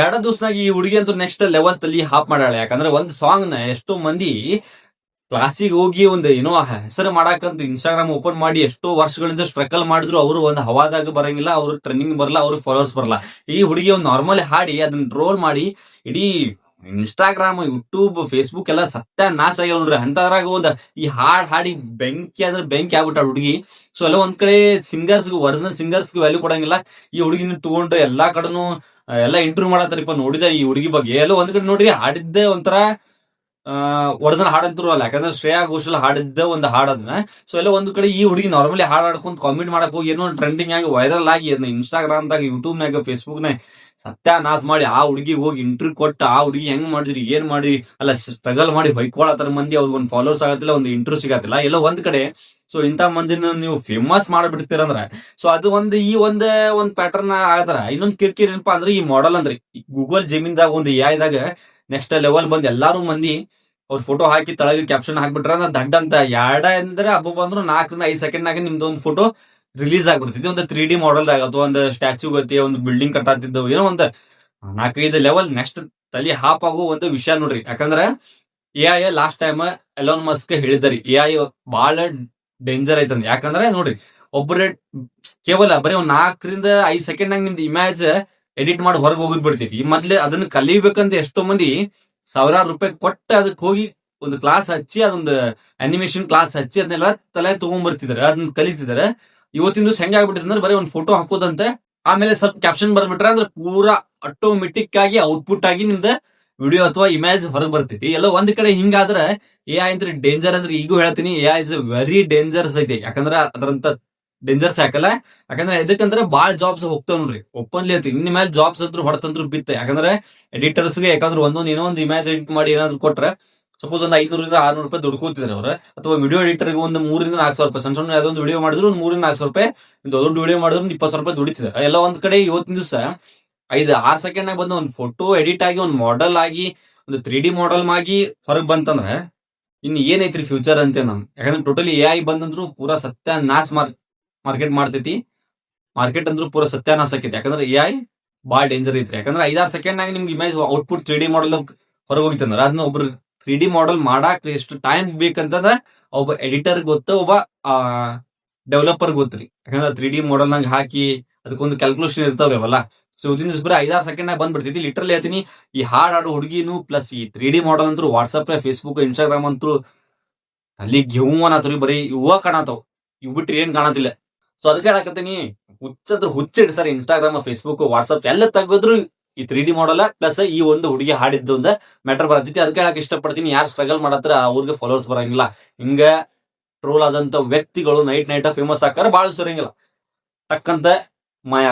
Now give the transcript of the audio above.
ಎರಡ ದಿವ್ಸನಾಗ ಈ ಹುಡುಗಿ ಅಂತೂ ನೆಕ್ಸ್ಟ್ ಲೆವೆಲ್ ತಲಿ ಹಾಪ್ ಮಾಡಾಳೆ ಯಾಕಂದ್ರೆ ಒಂದ್ ಸಾಂಗ್ನ ಎಷ್ಟೋ ಮಂದಿ ಕ್ಲಾಸಿಗೆ ಹೋಗಿ ಒಂದು, ಏನೋ ಹೆಸರು ಮಾಡಾಕಂತ ಇನ್ಸ್ಟಾಗ್ರಾಮ್ ಓಪನ್ ಮಾಡಿ ಎಷ್ಟೋ ವರ್ಷಗಳಿಂದ ಸ್ಟ್ರಗಲ್ ಮಾಡಿದ್ರು. ಅವರು ಒಂದು ಹವಾದಾಗ ಬರಂಗಿಲ್ಲ, ಅವ್ರು ಟ್ರೆಂಡಿಂಗ್ ಬರಲ್ಲ ಅವ್ರಿಗೆ ಫಾಲೋವರ್ಸ್ ಬರಲ್ಲ. ಈ ಹುಡುಗಿ ಒಂದು ನಾರ್ಮಲ್ ಹಾಡಿ ಅದನ್ನ ಟ್ರೋಲ್ ಮಾಡಿ ಇಡೀ ಇನ್ಸ್ಟಾಗ್ರಾಮ್ ಯೂಟ್ಯೂಬ್ ಫೇಸ್ಬುಕ್ ಎಲ್ಲ ಸತ್ಯ ನಾಶ ಆಗ್ಯಾವ ನೋಡ್ರಿ. ಅಂತದ್ರಾಗ ಒಂದ್ ಈ ಹಾಡ್ ಹಾಡಿ ಬೆಂಕಿ ಆದ್ರೆ ಬೆಂಕಿ ಆಗ್ಬಿಟ್ಟ ಹುಡುಗಿ. ಸೊ ಎಲ್ಲ ಒಂದ್ ಕಡೆ ಸಿಂಗರ್ಸ್ ಒರಿಜಿನಲ್ ಸಿಂಗರ್ಸ್ ವ್ಯಾಲ್ಯೂ ಕೊಡಂಗಿಲ್ಲ. ಈ ಹುಡುಗಿನ ತಗೊಂಡು ಎಲ್ಲಾ ಕಡೆನು ಎಲ್ಲ ಇಂಟರ್ವ್ಯೂ ಮಾಡತ್ತಾರಿಪ್ಪ ನೋಡಿದ ಈ ಹುಡುಗಿ ಬಗ್ಗೆ. ಎಲ್ಲೋ ಒಂದ್ ಕಡೆ ನೋಡ್ರಿ, ಹಾಡಿದ್ದೆ ಒಂಥರ ಒಡಸನ್ ಹಾಡಂತರು ಅಲ್ಲ ಯಾಕಂದ್ರೆ ಶ್ರೇಯಾ ಘೋಷಲ್ ಹಾಡಿದ್ದ ಒಂದು ಹಾಡದನ್ನ ಸೊ ಎಲ್ಲ ಒಂದ್ ಕಡೆ ಈ ಹುಡುಗಿ ನಾರ್ಮಲಿ ಹಾಡ್ ಹಾಡ್ಕೊಂಡ್ ಕಾಮೆಂಟ್ ಮಾಡಕ್ ಹೋಗಿ ಏನೋ ಟ್ರೆಂಡಿಂಗ್ ಆಗಿ ವೈರಲ್ ಆಗಿ ಅದನ್ನ ಇನ್ಸ್ಟಾಗ್ರಾಮ್ದಾಗ ಯೂಟ್ಯೂಬ್ನಾಗ ಫೇಸ್ಬುಕ್ನಾಗ ಸತ್ಯಾನಾಶ ಮಾಡಿ ಆ ಹುಡುಗಿ ಹೋಗಿ ಇಂಟರ್ವ್ಯೂ ಕೊಟ್ಟು ಆ ಹುಡುಗಿ ಹೆಂಗ್ ಮಾಡಿದ್ರಿ, ಏನ್ ಮಾಡಿ ಅಲ್ಲ ಸ್ಟ್ರಗಲ್ ಮಾಡಿ ಹೊಯ್ಕೊಳತ್ತಾರ ಮಂದಿ, ಅವ್ರಿಗೆ ಒಂದು ಫಾಲೋವರ್ಸ್ ಆಗತ್ತಿಲ್ಲ, ಒಂದು ಇಂಟರ್ವ್ಯೂ ಸಿಗತ್ತಿಲ್ಲ. ಎಲ್ಲ ಒಂದ್ ಕಡೆ. ಸೊ ಇಂಥ ಮಂದಿನ ನೀವು ಫೇಮಸ್ ಮಾಡ್ಬಿಡ್ತೀರಂದ್ರ ಸೊ ಅದು ಒಂದು ಈ ಒಂದ್ ಒಂದ್ ಪ್ಯಾಟರ್ನ್ ಆದ್ರ. ಇನ್ನೊಂದ್ ಕಿರ್ಕಿರಿ ಏನಪ್ಪಾ ಅಂದ್ರೆ ಈ ಮಾಡೆಲ್ ಅಂದ್ರೆ. ಗೂಗಲ್ ಜಮೀನ್ದಾಗ ಒಂದು ದಾಗ ನೆಕ್ಸ್ಟ್ ಲೆವೆಲ್ ಬಂದ್ ಎಲ್ಲಾರು ಮಂದಿ ಅವ್ರ ಫೋಟೋ ಹಾಕಿ ತಳಗೆ ಕ್ಯಾಪ್ಷನ್ ಹಾಕ್ಬಿಟ್ರ ದಡ್ಡ ಅಂತ ಎರಡ ಅಂದ್ರೆ ಹಬ್ಬ ಬಂದ್ರು ನಾಲ್ಕರಿಂದ ಐದ್ ಸೆಕೆಂಡ್ ನಾಗ ನಿಮ್ದು ಒಂದು ಫೋಟೋ ರಿಲೀಸ್ ಆಗ್ಬಿಡ್ತೈತಿ ಒಂದು ತ್ರೀ ಡಿ ಮಾಡೆಲ್ ಅಥವಾ ಒಂದು ಸ್ಟ್ಯಾಚು ಗತಿ ಒಂದು ಬಿಲ್ಡಿಂಗ್ ಕಟ್ಟಾತಿದ್ದವು ಏನೋ ಒಂದು ನಾಲ್ಕೈದು ಲೆವೆಲ್ ನೆಕ್ಸ್ಟ್ ತಲೆ ಹಾಪ್ ಆಗೋ ಒಂದು ವಿಷಯ ನೋಡ್ರಿ. ಯಾಕಂದ್ರೆ A I last time Elon Musk ಹೇಳಿದರಿ A I ಬಹಳ ಡೇಂಜರ್ ಐತಂದ. ಯಾಕಂದ್ರೆ ನೋಡ್ರಿ ಒಬ್ಬರೇ ಕೇವಲ ಬರೀ ಒಂದ್ ನಾಲ್ಕರಿಂದ ಐದ್ ಸೆಕೆಂಡ್ ನಾಗ ನಿಮ್ದು ಇಮೇಜ್ ಎಡಿಟ್ ಮಾಡಿ ಹೊರಗೆ ಹೋಗಿದ್ ಈ ಮೊದ್ಲೇ ಅದನ್ನ ಕಲಿಬೇಕಂತ ಎಷ್ಟೋ ಮಂದಿ ಸಾವಿರಾರು ರೂಪಾಯಿ ಕೊಟ್ಟು ಅದಕ್ಕೆ ಹೋಗಿ ಒಂದು ಕ್ಲಾಸ್ ಹಚ್ಚಿ, ಅದೊಂದು ಅನಿಮೇಷನ್ ಕ್ಲಾಸ್ ಹಚ್ಚಿ, ಅದನ್ನೆಲ್ಲ ತಲೆ ತಗೊಂಡ್ಬರ್ತಿದಾರೆ ಅದನ್ನ ಕಲಿತಿದಾರೆ ಇವತ್ತಿನ ದಿವಸ ಹೆಂಗ್ ಆಗ್ಬಿಟ್ಟಿದೆ ಅಂದ್ರೆ ಬರೀ ಒಂದು ಫೋಟೋ ಹಾಕೋದಂತೆ. ಆಮೇಲೆ ಸ್ವಲ್ಪ ಕ್ಯಾಪ್ಷನ್ ಬರ್ಬಿಟ್ರೆ ಅಂದ್ರೆ ಪೂರಾ ಆಟೋಮೆಟಿಕ್ ಆಗಿ ಔಟ್ಪುಟ್ ಆಗಿ ನಿಮ್ದು ವಿಡಿಯೋ ಅಥವಾ ಇಮೇಜ್ ಹೊರಗೆ ಬರ್ತೈತಿ. ಎಲ್ಲ ಒಂದ್ ಕಡೆ ಹಿಂಗಾದ್ರೆ ಎ ಐ ಅಂದ್ರೆ ಡೇಂಜರ್ ಅಂದ್ರೆ ಈಗೂ ಹೇಳ್ತೀನಿ A I is very dangerous ಐತಿ. ಯಾಕಂದ್ರೆ ಅದರಂತ ಡೇಂಜರ್ಸ್ ಯಾಕಲ್ಲ ಯಾಕಂದ್ರೆ ಇದಕ್ಕಂದ್ರೆ ಬಾಳ ಜಾಬ್ಸ್ ಹೋಗ್ತಾವ ನೋಡ್ರಿ. ಓಪನ್ಲಿ ಐತಿ ಇನ್ ಮೇಲೆ ಜಾಬ್ಸ್ ಅಂದ್ರೆ ಹೊಡತಂದ್ರು ಬಿತ್ತ. ಯಾಕಂದ್ರೆ ಎಡಿಟರ್ಸ್ಗೆ ಯಾಕಂದ್ರೆ ಒಂದೊಂದು ಏನೋ ಒಂದು ಇಮೇಜ್ ಎಡಿಟ್ ಮಾಡಿ ಏನಾದ್ರು ಕೊಟ್ರೆ ಸಪೋಸ್ ಒಂದು ಐನೂರಿಂದ ಆರ್ನೂರು ರೂಪಾಯಿ ದುಡ್ಕೋತಿದ್ದಾರೆ ಅವ್ರು. ಅಥವಾ ವಿಡಿಯೋ ಎಡಿಟರ್ಗೆ ಒಂದು ಮೂರಿಂದ ನಾಲ್ಕು ಸಾವಿರ ರೂಪಾಯಿ, ಸಣ್ಣ ಸಣ್ಣ ಒಂದು ವಿಡಿಯೋ ಮಾಡಿದ್ರು ಒಂದು ಮೂರಿಂದ ನಾಲ್ಕು ಸಾವಿರ ರೂಪಾಯಿ ದೊಡ್ಡ ವಿಡಿಯೋ ಮಾಡಿದ್ರು ಇಪ್ಪತ್ತು ಸಾವಿರ ರೂಪಾಯಿ ದುಡಿತಿದ್ದಾರೆ ಎಲ್ಲ ಒಂದ್ ಕಡೆ ಇವತ್ತಿನ ದಿವಸ ಐದು, ಆರು ಸೆಕೆಂಡ್ ನಾಗ ಬಂದು ಒಂದು ಫೋಟೋ ಎಡಿಟ್ ಆಗಿ, ಒಂದು ಮಾಡೆಲ್ ಆಗಿ, ಒಂದು ತ್ರೀ ಡಿ ಮಾಡೆಲ್ ಆಗಿ ಹೊರಗೆ ಬಂತಂದ್ರೆ ಇನ್ನು ಏನೈತ್ರಿ ಫ್ಯೂಚರ್ ಅಂತ ನಾನು ಯಾಕಂದ್ರೆ ಟೋಟಲಿ ಎ ಐ ಬಂದಂದ್ರು ಪೂರಾ ಸತ್ಯ ನಾಶ ಮಾರ್ ಮಾರ್ಕೆಟ್ ಮಾಡ್ತೈತಿ. ಮಾರ್ಕೆಟ್ ಅಂದ್ರೂ ಪೂರಾ ಸತ್ಯಾನಾಶ ಆಕೈತಿ. ಯಾಕಂದ್ರೆ ಎ ಐ ಭಾಳ ಡೇಂಜರ್ ಐತ್ರಿ. ಯಾಕಂದ್ರೆ ಐದಾರು ಸೆಕೆಂಡ್ ಆಗಿ ನಿಮ್ಗೆ image output three D model ಹೊರಗೆ ಹೋಗಿತ್ತಂದ್ರೆ ಅದನ್ನ ಒಬ್ರು ತ್ರೀ ಡಿ ಮಾಡೆಲ್ ಮಾಡಾಕ ಎಷ್ಟು ಟೈಮ್ ಬೇಕಂತಂದ್ರ ಒಬ್ಬ ಎಡಿಟರ್ ಗೊತ್ತ, ಒಬ್ಬ ಡೆವಲಪರ್ ಗೊತ್ತ್ರಿ ಯಾಕಂದ್ರೆ ತ್ರೀ ಡಿ ಮಾಡೆಲ್ ನಂಗೆ ಹಾಕಿ ಅದಕ್ಕೊಂದು ಕ್ಯಾಲ್ಕುಲೇಷನ್ ಇರ್ತಾವ್ರಿ ಅವಲ್ಲ ಸೊ ದಿವಸ ಬರೀ ಐದಾರು ಸೆಕೆಂಡ್ ನಾಗ ಬಂದ್ಬಿಡ್ತೈತಿ. ಲಿಟ್ರಲಿ ಹೇಳ್ತೀನಿ, ಈ ಹಾಡ್ ಹಾಡು ಹುಡುಗಿನು ಪ್ಲಸ್ ಈ ತ್ರೀ ಡಿ ಮಾಡೆಲ್ ಅಂತೂ ವಾಟ್ಸಪ್ ಫೇಸ್ಬುಕ್ ಇನ್ಸ್ಟಾಗ್ರಾಮ್ ಅಂತೂ ಅಲ್ಲಿ ಗೆವ್ವನಾತ್ರಿ ಬರೀ ಇವ ಕಾಣತಾವ್. ಇವ್ ಬಿಟ್ರಿ ಏನ್ ಕಾಣತಿಲ್ಲ. ಸೊ ಅದಕ್ಕೆ ಹೇಳಕತ್ತೀನಿ ಹುಚ್ಚದ್ರ ಹುಚ್ಚ ಸರ್ ಇನ್ಸ್ಟಾಗ್ರಾಮ್ ಫೇಸ್ಬುಕ್ ವಾಟ್ಸಪ್ ಎಲ್ಲ ತೆಗೆದ್ರು ಈ ತ್ರೀ ಡಿ ಮಾಡಲ್ಲ ಪ್ಲಸ್ ಈ ಒಂದು ಹುಡುಗಿ ಹಾಡಿದ್ದು ಒಂದು ಮ್ಯಾಟರ್ ಬರತೈತಿ. ಅದಕ್ಕೆ ಹೇಳಕ್ ಇಷ್ಟಪಡ್ತೀನಿ. ಯಾರು ಸ್ಟ್ರಗಲ್ ಮಾಡತ್ರ ಅವ್ರಿಗೆ ಫಾಲೋವರ್ಸ್ ಬರಂಗಿಲ್ಲ. ಹಿಂಗ ಟ್ರೋಲ್ ಆದಂತ ವ್ಯಕ್ತಿಗಳು ನೈಟ್ ನೈಟ್ ಫೇಮಸ್ ಆಕಾರ ಬಾಳ ಸುರಂಗಿಲ್ಲ ತಕ್ಕಂತ ಮಾಯ